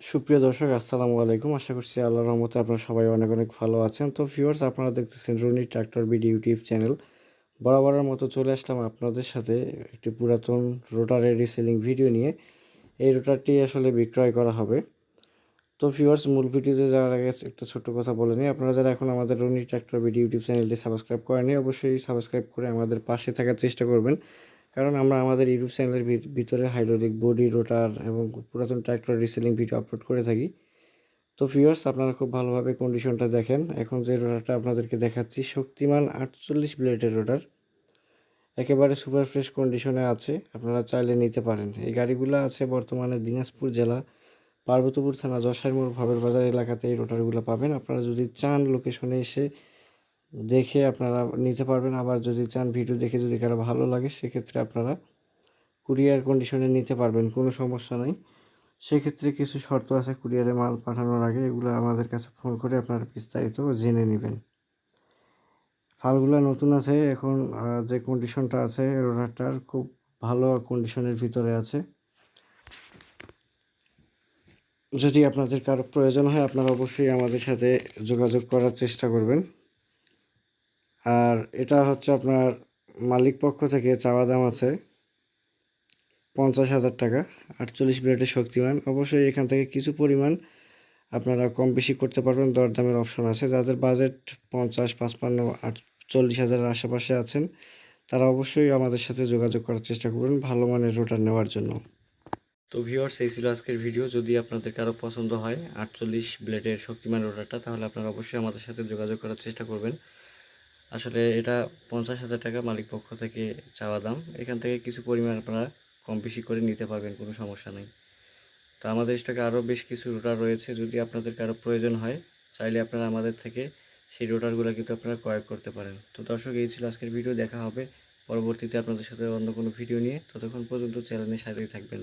সুপ্রিয় দর্শক, আসসালামু আলাইকুম। আশা করছি আল্লাহ রহমতে আপনারা সবাই অনেক অনেক ভালো আছেন। তো ভিউয়ার্স আপনারা দেখতেছেন Rony tractor B D YouTube channel. বরাবরের মতো চলে আসলাম আপনাদের সাথে একটি পুরাতন রোটারের রিসেলিং ভিডিও নিয়ে। এই রোটারটি আসলে বিক্রয় করা হবে। তো ভিউয়ার্স মূল ভিডিওতে যাওয়ার আগে একটা ছোট্ট কথা বলে নিই। আপনারা যারা এখন আমাদের Rony tractor B D YouTube চ্যানেলটি সাবস্ক্রাইব করেনি অবশ্যই সাবস্ক্রাইব করে আমাদের পাশে থাকার চেষ্টা করবেন। কারণ আমরা আমাদের ইউটিউব চ্যানেলের ভিতরে হাইড্রোলিক বডি রোটার এবং পুরাতন ট্র্যাক্টর রিসেলিং ভিডিও আপলোড করে থাকি। তো ভিউয়ার্স আপনারা খুব ভালোভাবে কন্ডিশনটা দেখেন। এখন যে রোটারটা আপনাদেরকে দেখাচ্ছি, শক্তিমান আটচল্লিশ ব্লেডের রোটার একেবারে সুপার ফ্রেশ কন্ডিশনে আছে। আপনারা চাইলে নিতে পারেন। এই গাড়িগুলো আছে বর্তমানে দিনাজপুর জেলা, পার্বতীপুর থানা যশাইর মোড় ভাবের বাজার এলাকাতে এই রোটারগুলো পাবেন। আপনারা যদি চান লোকেশনে এসে দেখে আপনারা নিতে পারবেন। আবার যদি চান ভিডিও দেখে যদি কারও ভালো লাগে, সেক্ষেত্রে আপনারা কুরিয়ার কন্ডিশনে নিতে পারবেন, কোনো সমস্যা নাই। সেক্ষেত্রে কিছু শর্ত আছে কুরিয়ারে মাল পাঠানোর আগে, এগুলো আমাদের কাছে ফোন করে আপনারা বিস্তারিত জেনে নেবেন। ফালগুলো নতুন আছে, এখন যে কন্ডিশনটা আছে রোডারটার খুব ভালো কন্ডিশনের ভিতরে আছে। যদি আপনাদের কারও প্রয়োজন হয়, আপনারা অবশ্যই আমাদের সাথে যোগাযোগ করার চেষ্টা করবেন। আর এটা হচ্ছে আপনার মালিক পক্ষ থেকে চাওয়া দাম আছে পঞ্চাশ হাজার টাকা, আটচল্লিশ ব্লেডের শক্তিমান। অবশ্যই এখান থেকে কিছু পরিমাণ আপনারা কম বেশি করতে পারবেন, দরদামের অপশন আছে। যাদের বাজেট পঞ্চাশ, পাঁচপান্ন, আটচল্লিশ হাজারের আশেপাশে আছেন, তারা অবশ্যই আমাদের সাথে যোগাযোগ করার চেষ্টা করবেন ভালো মানের রোটার নেওয়ার জন্য। তো ভিউয়ার্স এই ছিল আজকের ভিডিও যদি আপনাদের কারও পছন্দ হয় আটচল্লিশ ব্লেডের শক্তিমান রোটারটা তাহলে আপনারা অবশ্যই আমাদের সাথে যোগাযোগ করার চেষ্টা করবেন। আসলে এটা পঞ্চাশ হাজার টাকা মালিক পক্ষ থেকে চাওয়া দাম। এখান থেকে কিছু পরিমাণ আপনারা কম বেশি করে নিতে পারবেন, কোনো সমস্যা নেই। তো আমাদের স্টকে আরও বেশ কিছু রোটার রয়েছে, যদি আপনাদের কারও প্রয়োজন হয়, চাইলে আপনারা আমাদের থেকে সেই রোটারগুলো কিন্তু আপনারা ক্রয় করতে পারেন। তো দর্শক, এই ছিল আজকের ভিডিও, দেখা হবে পরবর্তীতে আপনাদের সাথে অন্য কোনো ভিডিও নিয়ে। ততক্ষণ পর্যন্ত চ্যানেলের সাথেই থাকবেন।